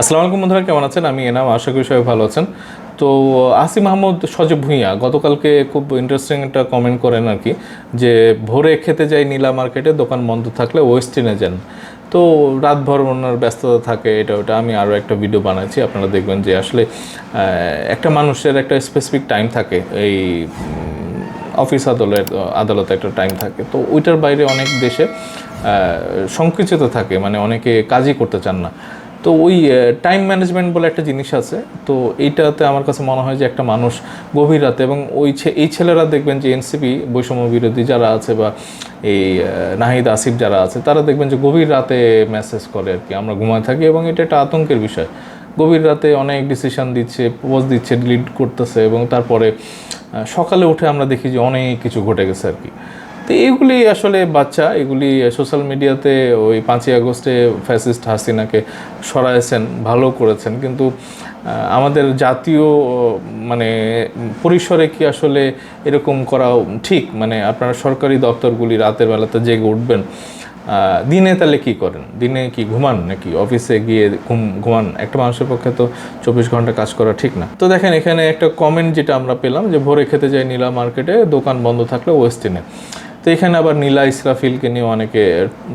আসসালামু আলাইকুম বন্ধুরা, কেমন আছেন? আমি এনাম, আশা করি সবাই ভালো আছেন। তো, আসিম মাহমুদ সজীব ভুঁইয়া, গতকালকে খুব ইন্টারেস্টিং একটা কমেন্ট করেন আর কি, যে ভোরে খেতে যাই নীলা মার্কেটে, দোকান বন্ধ থাকলে ওয়েস্টিনে যান। তো, রাতভর ওনার ব্যস্ততা থাকে, এটা ওটা, আমি আরও একটা ভিডিও বানাচ্ছি, আপনারা দেখবেন যে আসলে একটা মানুষের একটা স্পেসিফিক টাইম থাকে, এই অফিস আদালত আদালতে একটা টাইম থাকে। তো, ওইটার বাইরে অনেক দেশে সংকুচিত থাকে মানে অনেকে কাজই করতে চান না। তো ওই টাইম ম্যানেজমেন্ট বলে একটা জিনিস আছে। তো এইটাতে আমার কাছে মনে হয় যে একটা মানুষ গভীর রাতে এবং ওই এই ছেলেরা দেখবেন যে এনসিপি বৈষম্য বিরোধী যারা আছে বা এই নাহিদ আসিফ যারা আছে, তারা দেখবেন যে গভীর রাতে মেসেজ করে আর কি। আমরা ঘুমায় থাকি এবং এটা একটা আতঙ্কের বিষয়। গভীর রাতে অনেক ডিসিশন দিচ্ছে পোজ দিচ্ছে ডিলিট করতেছে এবং তারপরে সকালে উঠে আমরা দেখি যে অনেক কিছু ঘটে গেছে আর কি। তো এগুলি আসলে বাচ্চা, এগুলি সোশ্যাল মিডিয়াতে ওই পাঁচই আগস্টে ফ্যাসিস্ট হাসিনাকে সরাইছেন, ভালো করেছেন। কিন্তু আমাদের জাতীয় মানে পরিসরে কি আসলে এরকম করা ঠিক? মানে আপনারা সরকারি দপ্তরগুলি রাতের বেলাতে জেগে উঠবেন দিনে তাহলে কি করেন? দিনে কি ঘুমান নাকি? অফিসে গিয়ে ঘুম, ঘুমান? একটা মানুষের পক্ষে তো চব্বিশ ঘণ্টা কাজ করা ঠিক না। তো দেখেন, এখানে একটা কমেন্ট যেটা আমরা পেলাম যে, ভোরে খেতে যাই নীলা মার্কেটে, দোকান বন্ধ থাকলে ওয়েস্টিনে তো এখানে আবার নীলা ইসরাফিলকে নিয়ে অনেকে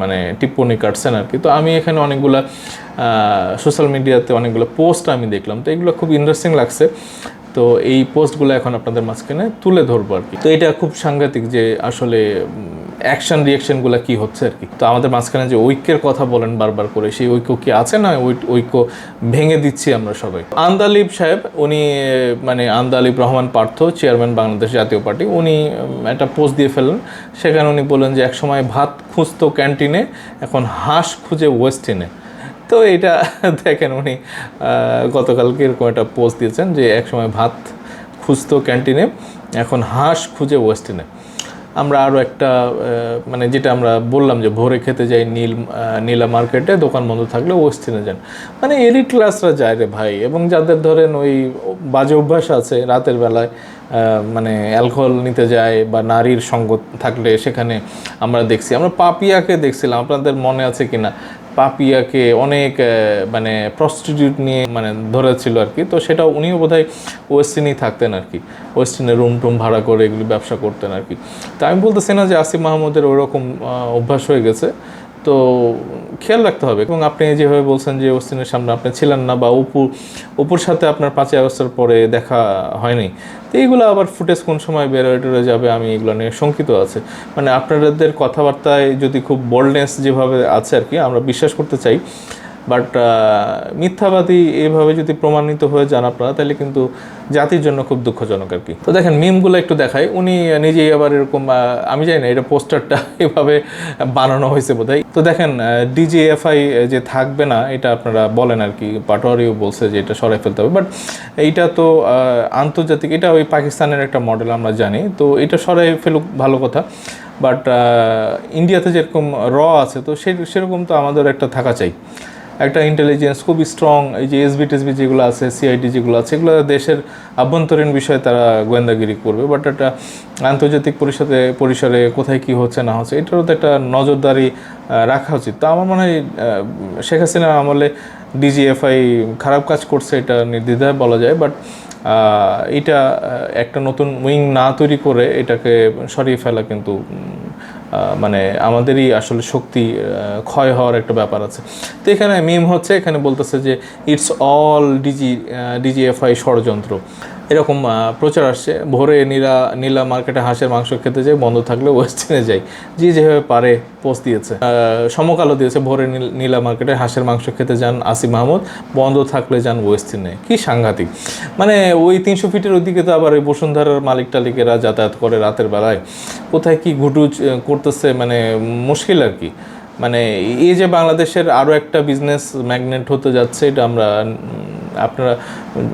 মানে টিপ্পণী কাটছেন আর কি। তো আমি এখানে অনেকগুলো সোশ্যাল মিডিয়াতে অনেকগুলো পোস্ট আমি দেখলাম। তো এগুলো খুব ইন্টারেস্টিং লাগছে। তো এই পোস্টগুলো এখন আপনাদের মাঝখানে তুলে ধরবো আর কি। তো এটা খুব সাংঘাতিক যে আসলে অ্যাকশন রিয়াকশনগুলো কি হচ্ছে আর কি? তো আমাদের মাঝখানে যে ঐক্যের কথা বলেন বারবার করে, সেই ঐক্য কি আছে না ঐক্য ভেঙে দিচ্ছি আমরা সবাই? আন্দালিব সাহেব, উনি মানে আন্দালিব রহমান পার্থ চেয়ারম্যান বাংলাদেশ জাতীয় পার্টি, উনি একটা পোস্ট দিয়ে ফেলেন সেখানে উনি বললেন যে একসময় ভাত খুঁজতো ক্যান্টিনে এখন হাঁস খুঁজে ওয়েস্টিনে তো এটা দেখেন উনি গতকালকে এরকম একটা পোস্ট দিয়েছেন যে একসময় ভাত খুঁজতো ক্যান্টিনে এখন হাঁস খুঁজে ওয়েস্টিনে আমরা আরও একটা মানে যেটা আমরা বললাম যে ভোরে খেতে যাই নীল নীলা মার্কেটে, দোকান বন্ধ থাকলে ওয়েস্টিনে যান। মানে এলিট ক্লাসরা যায় রে ভাই, এবং যাদের ধরেন ওই বাজে অভ্যাস আছে, রাতের বেলায় মানে অ্যালকোহল নিতে যায় বা নারীর সঙ্গ থাকলে সেখানে আমরা দেখছি। আমরা পাপিয়াকে দেখছিলাম, আপনাদের মনে আছে কিনা? পাপিয়াকে অনেক মানে প্রস্টিটিউট নিয়ে মানে ধরেছিল আর কি। তো সেটা উনিও বোধহয় ওয়েস্টিনেই থাকতেন আর কি। ওয়েস্টিনে রুম টুম ভাড়া করে এগুলি ব্যবসা করতেন আর কি। তো আমি বলতেছি না যে আসিফ মাহমুদের ওরকম অভ্যাস হয়ে গেছে। তো খেয়াল রাখতে হবে। এবং আপনি যেভাবে বলছেন যে ওয়েস্টিনের সামনে আপনি ছিলেন না বা অপু, অপুর সাথে আপনার পাঁচই আগস্টের পরে দেখা হয়নি। তো এইগুলো আবার ফুটেজ কোন সময় বেরোয় টেরে যাবে আমি এগুলো নিয়ে শঙ্কিত আছে। মানে আপনাদের কথাবার্তায় যদি খুব বোল্ডনেস যেভাবে আছে আর কি, আমরা বিশ্বাস করতে চাই। বাট মিথ্যাবাদী এইভাবে যদি প্রমাণিত হয়ে যান আপনারা, তাহলে কিন্তু জাতির জন্য খুব দুঃখজনক আর কি। তো দেখেন মিমগুলো একটু দেখাই। উনি নিজেই আবার এরকম আমি জানি না, এটা পোস্টারটা এভাবে বানানো হয়েছে বোধহয়। তো দেখেন ডিজিএফআই যে থাকবে না, এটা আপনারা বলেন আর কি, পাটোয়ারিও বলছে যে এটা সরাই ফেলতে হবে। বাট এইটা তো আন্তর্জাতিক, এটা ওই পাকিস্তানের একটা মডেল আমরা জানি। তো এটা সরাই ফেলুক, ভালো কথা। বাট ইন্ডিয়াতে যেরকম র আছে, তো সে, সেরকম তো আমাদের একটা থাকা চাই। একটা ইন্টেলিজেন্স খুবই স্ট্রং এই যে এসবি টেসবি যেগুলো আছে সিআইডি যেগুলো আছে, এগুলো দেশের আভ্যন্তরীণ বিষয়ে তারা গোয়েন্দাগিরি করবে বাট একটা আন্তর্জাতিক পরিষদে, পরিসরে কোথায় কি হচ্ছে না হচ্ছে, এটারও তো একটা নজরদারি রাখা উচিত। তো আমার মনে হয় শেখ হাসিনার আমলে ডিজিএফআই খারাপ কাজ করছে এটা নির্দ্বিধায় বলা যায় বাট এটা একটা নতুন উইং না তৈরি করে এটাকে সরিয়ে ফেলা কিন্তু মানে আমাদেরই আসলে শক্তি ক্ষয় হওয়ার একটা ব্যাপার আছে। তো এখানে মিম হচ্ছে, এখানে বলতেছে যে ইটস অল ডিজি ডিজিএফআই ষড়যন্ত্র। এরকম প্রচার আসছে। ভোরে নীলা নীলা মার্কেটে হাঁসের মাংস খেতে যাই বন্ধ থাকলে ওয়েস্টিনে যাই। যে যেভাবে পারে, পোস্ট দিয়েছে। সমকালও দিয়েছে, ভোরে নীল- মার্কেটে হাঁসের মাংস খেতে যান আসিফ মাহমুদ, বন্ধ থাকলে যান ওয়েস্টিনে কি সাংঘাতিক। মানে ওই তিনশো ফিটের ওইদিকে তো আবার ওই বসুন্ধরার মালিক টালিকেরা যাতায়াত করে রাতের বেলায়। কোথায় কি ঘুটুচ করতেছে মানে মুশকিল আর কি। মানে এই যে বাংলাদেশের আরও একটা বিজনেস ম্যাগনেট হতে যাচ্ছে, এটা আমরা আপনারা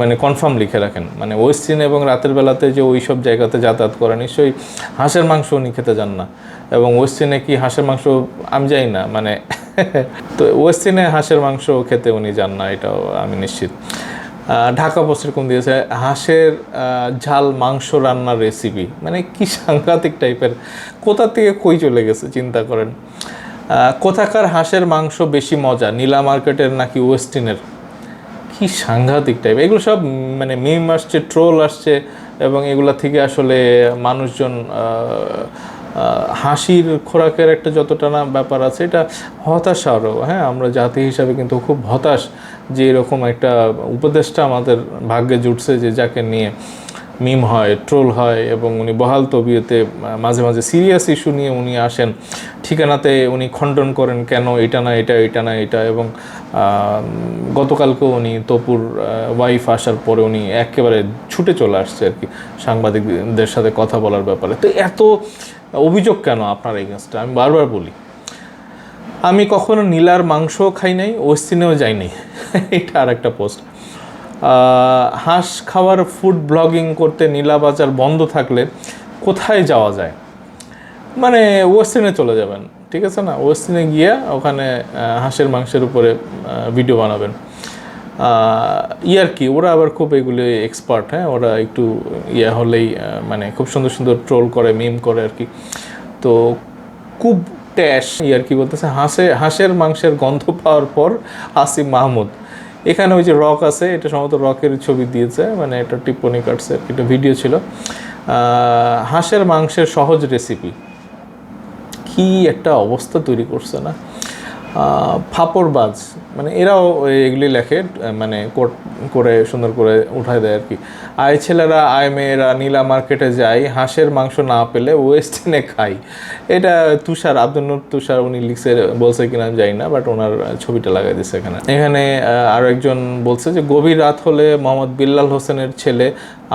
মানে কনফার্ম লিখে রাখেন। মানে ওয়েস্টিন এবং রাতের বেলাতে যে ওই সব জায়গাতে যাতায়াত করে, নিশ্চয়ই হাঁসের মাংস উনি খেতে যান না। এবং ওয়েস্টিনে কি হাঁসের মাংস, আমি জানি না মানে তো ওয়েস্টিনে হাঁসের মাংস খেতে উনি যান না, এটাও আমি নিশ্চিত। ঢাকা পোস্ট এরকম দিয়েছে? হাঁসের ঝাল মাংস রান্নার রেসিপি মানে কি সাংঘাতিক টাইপের কোথা থেকে কই চলে গেছে, চিন্তা করেন। কোথাকার হাঁসের মাংস বেশি মজা, নীলা মার্কেটের নাকি ওয়েস্টিনের কি সাংঘাতিক টাইপ এগুলো সব মানে মিম আসছে ট্রোল আসছে এবং এগুলা থেকে আসলে মানুষজন হাসির খোরাকের একটা যতটা না ব্যাপার আছে, এটা হতাশারও হ্যাঁ আমরা জাতি হিসাবে কিন্তু খুব হতাশ যে এরকম একটা উপদেশটা আমাদের ভাগ্যে জুটছে যে যাকে নিয়ে। মিম হয়, ট্রোল হয় এবং উনি বহাল তবিয়তে মাঝে মাঝে সিরিয়াস ইস্যু নিয়ে উনি আসেন। ঠিকানাতে উনি খণ্ডন করেন কেন এটা না, এটা এটা না, এটা এবং গতকালকেও উনি তপুর ওয়াইফ আসার পরে উনি একেবারে ছুটে চলে আসছে আর কি সাংবাদিকদের সাথে কথা বলার ব্যাপারে। তো এত অভিযোগ কেন আপনার এগেনস্টে আমি বারবার বলি, আমি কখনো নীলার মাংস খাই নাই ওয়েস্টিনেও যাই নাই। এটা আর একটা পোস্ট হাঁস খাওয়ার ফুড ব্লগিং করতে নীলা বাজার বন্ধ থাকলে কোথায় যাওয়া যায়? মানে ওয়েস্টিনে চলে যাবেন, ঠিক আছে না? ওয়েস্টিনে গিয়ে ওখানে হাঁসের মাংসের উপরে ভিডিও বানাবেন। ইয়ার কি? ওরা আবার খুব এগুলো এক্সপার্ট হ্যাঁ? ওরা একটু ইয়ে হলেই মানে খুব সুন্দর সুন্দর ট্রোল করে মিম করে আর কি। তো খুব ট্যাশ ইয়ার কি বলতেছে? হাঁসে, হাঁসের মাংসের গন্ধ পাওয়ার পর আসিম মাহমুদ। এখানে ওই যে রক আছে, এটা সম্ভবত রকের ছবি দিয়েছে মানে এটা টিপ্পনি কাটছে, একটা ভিডিও ছিল। হাঁসের মাংসের সহজ রেসিপি কি একটা অবস্থা তৈরি করছে না? ফাপড়বাজ মানে এরাও এগুলি লেখে মানে করে সুন্দর করে উঠায় দেয় আর কি। আয় ছেলেরা আয় মেয়েরা নীলা মার্কেটে যায় হাঁসের মাংস না পেলে ওয়েস্টার্নে খাই। এটা তুষার আব্দুল তুষার উনি লিখছে বলছে কিনা আমি জানি না বাট ওনার ছবিটা লাগাই দিচ্ছে এখানে। এখানে আহ, আরও একজন বলছে যে গভীর রাত হলে মোহাম্মদ বিল্লাল হোসেনের ছেলে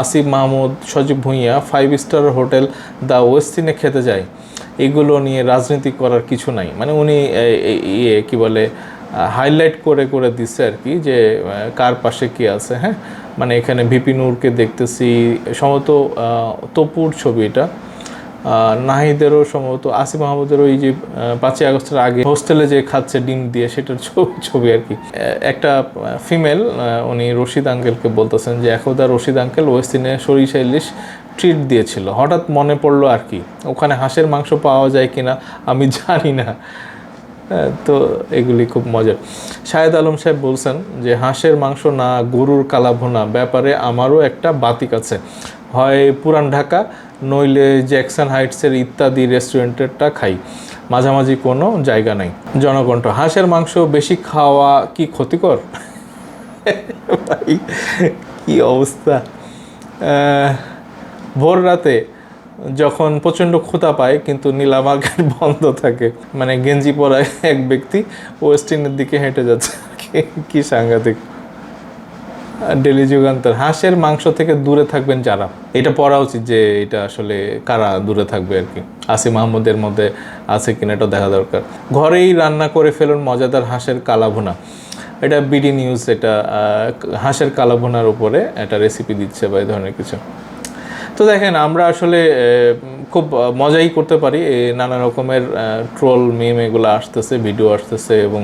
Asif Mahmud Sajib Bhuiyan five star hotel the ওয়েস্টিনে খেতে যায়। এগুলো নিয়ে রাজনীতি করার কিছু নাই। মানে উনি ইয়ে কি বলে, হাইলাইট করে করে দিচ্ছে আর কি যে কার পাশে কি আছে হ্যাঁ? মানে এখানে ভিপি নূরকে দেখতেছি, সম্ভবত তপুর ছবি এটা। নাহিদেরও সম্ভবত আসিফ মাহমুদেরও এই যে পাঁচই আগস্টের আগে হোস্টেলে যে খাচ্ছে ডিম দিয়ে সেটার ছবি আর কি। একটা ফিমেল উনি রশিদ আঙ্কেলকে বলতেছেন যে, একদা রশিদ আঙ্কেল ওয়েস্টিনে সরিষা ইলিশ ট্রিট দিয়েছিল। হঠাৎ মনে পড়ল আর কি, ওখানে হাঁসের মাংস পাওয়া যায় কিনা আমি জানি না। তো এগুলি খুব মজার। শাহেদ আলম সাহেব বলছেন যে, হাঁসের মাংস না, গরুর কালাভোনা, ব্যাপারে আমারও একটা বাতিক আছে। হয় পুরান ঢাকা, নইলে জ্যাকসন হাইটসের ইত্যাদি রেস্টুরেন্টেরটা খাই। মাঝামাঝি কোনো জায়গা নাই। জনকণ্ঠ, হাঁসের মাংস বেশি খাওয়া কি ক্ষতিকর? ভাই, কি অবস্থা? ভোর রাতে যখন প্রচণ্ড ক্ষুধা পায়, কিন্তু নীলা বন্ধ থাকে। মানে গেঞ্জি পরা এক ব্যক্তি ওয়েস্টিনের দিকে হেঁটে যাচ্ছে। কি সাংঘাতিক। ডেলি যুগান্তর। হাঁসের মাংস থেকে দূরে থাকবেন যারা। এটা পড়া উচিত যে এটা আসলে কারা দূরে থাকবে আর কি। আসিম মাহমুদের মধ্যে আছে কিনা এটা দেখা দরকার। ঘরেই রান্না করে ফেলুন মজাদার হাঁসের কালাভুনা। এটা বিডি নিউজ, এটা হাঁসের কালাভুনার উপরে একটা রেসিপি দিচ্ছে বা এই ধরনের কিছু। তো দেখেন, আমরা আসলে খুব মজাই করতে পারি। নানা রকমের ট্রোল মিম এগুলো আসতেছে ভিডিও আসতেছে এবং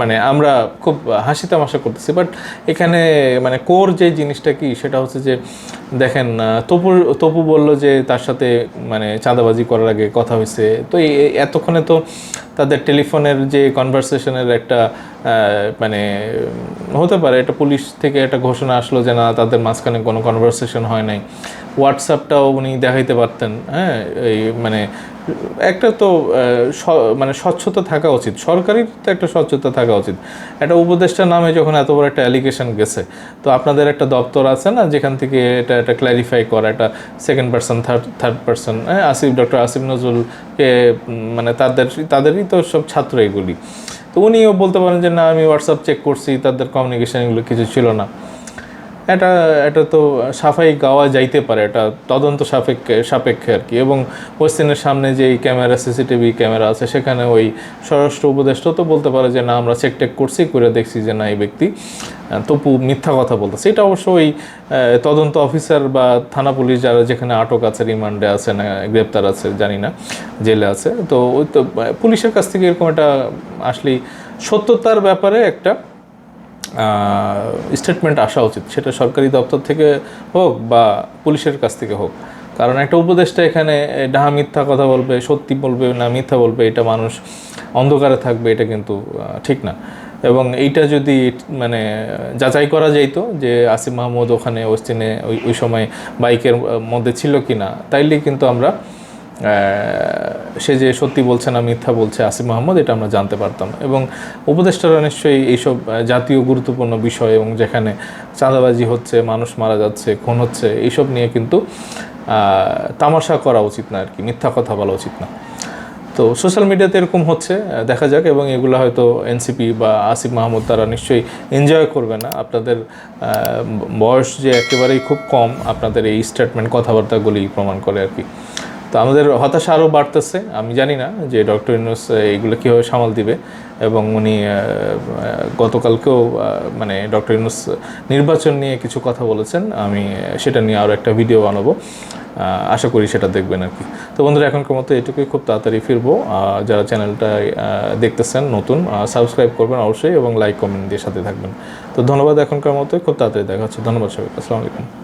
মানে আমরা খুব হাসি তামাশা করতেছি বাট এখানে মানে কোর যে জিনিসটা কি, সেটা হচ্ছে যে দেখেন তপু তপু বলল যে তার সাথে মানে চাঁদাবাজি করার আগে কথা হয়েছে। তো এতক্ষণে তো তাদের টেলিফোনের যে কনভারসেশনের একটা মানে হতে পারে এটা পুলিশ থেকে একটা ঘোষণা আসলো যে না, তাদের মাঝখানে কোনো কনভারসেশন হয় নাই। হোয়াটসঅ্যাপটাও উনি দেখাইতে পারতেন হ্যাঁ এই মানে একটা তো মানে স্বচ্ছতা থাকা উচিত। সরকারির তো একটা স্বচ্ছতা থাকা উচিত। একটা উপদেষ্টার নামে যখন এত বড় একটা অ্যালিগেশন গেছে, তো আপনাদের একটা দপ্তর আছে না, যেখান থেকে এটা একটা ক্ল্যারিফাই করা, একটা second person third third person হ্যাঁ আসিফ ডক্টর আসিফ নজরুলকে মানে তাদের, তাদেরই তো সব ছাত্র এগুলি। তো উনিও বলতে পারেন যে, না, আমি হোয়াটসঅ্যাপ চেক করছি, তাদের কমিউনিকেশন এগুলো কিছু ছিল না। এটা এটা তো সাফাই গাওয়া যাইতে পারে, এটা তদন্ত সাপেক্ষে সাপেক্ষে আর কি। এবং ওয়েস্টিনের সামনে যে ক্যামেরা, সিসিটিভি ক্যামেরা আছে, সেখানে ওই স্বরাষ্ট্র উপদেষ্টা তো বলতে পারে যে, না, আমরা চেক টেক করছি করে দেখছি যে, না, এই ব্যক্তি তপু মিথ্যা কথা বলতেছে। এটা অবশ্য ওই তদন্ত অফিসার বা থানা পুলিশ যারা যেখানে আটক আছে, রিমান্ডে আছে, না, গ্রেপ্তার আছে, জানি না, জেলে আছে। তো ওই তো পুলিশের কাছ থেকে এরকম একটা আসলেই সত্যতার ব্যাপারে একটা স্টেটমেন্ট আসা উচিত। সেটা সরকারি দপ্তর থেকে হোক বা পুলিশের কাছ থেকে হোক। কারণ একটা উপদেষ্টা এখানে ডাহা মিথ্যা কথা বলবে, সত্যি বলবে না, মিথ্যা বলবে, এটা মানুষ অন্ধকারে থাকবে, এটা কিন্তু ঠিক না। এবং এইটা যদি মানে যাচাই করা যাইতো যে আসিফ মাহমুদ ওখানে ওস্তিনে ওই ওই সময় বাইকের মধ্যে ছিল কি না তাইলে কিন্তু আমরা সে যে সত্যি বলছে না, মিথ্যা বলছে আসিফ মাহমুদ, এটা আমরা জানতে পারতাম। এবং উপদেষ্টারা নিশ্চয়ই এইসব জাতীয় গুরুত্বপূর্ণ বিষয় এবং যেখানে চাঁদাবাজি হচ্ছে, মানুষ মারা যাচ্ছে, খুন হচ্ছে, এইসব নিয়ে কিন্তু তামাশা করা উচিত না আর কি মিথ্যা কথা বলা উচিত না। তো সোশ্যাল মিডিয়াতে এরকম হচ্ছে দেখা যাক, এবং এগুলো হয়তো এনসিপি বা আসিফ মাহমুদ তারা নিশ্চয়ই এনজয় করবে না। আপনাদের বয়স যে একেবারেই খুব কম, আপনাদের এই স্টেটমেন্ট কথাবার্তাগুলি প্রমাণ করে আর কি তো আমাদের হতাশা আরও বাড়তেছে। আমি জানি না যে ডক্টর ইউনুস এইগুলো কীভাবে সামাল দিবে এবং উনি গতকালকেও মানে ডক্টর ইউনুস নির্বাচন নিয়ে কিছু কথা বলেছেন। আমি সেটা নিয়ে আরও একটা ভিডিও বানাবো। আশা করি সেটা দেখবেন আর কি। তো বন্ধুরা, এখনকার মতো এটুকুই। খুব তাড়াতাড়ি ফিরবো। যারা চ্যানেলটা দেখতেছেন, নতুন সাবস্ক্রাইব করবেন অবশ্যই এবং লাইক, কমেন্ট দিয়ে সাথে থাকবেন। তো ধন্যবাদ এখনকার মতো খুব তাড়াতাড়ি দেখা হচ্ছে। ধন্যবাদ সবাইকে। আসসালামু আলাইকুম।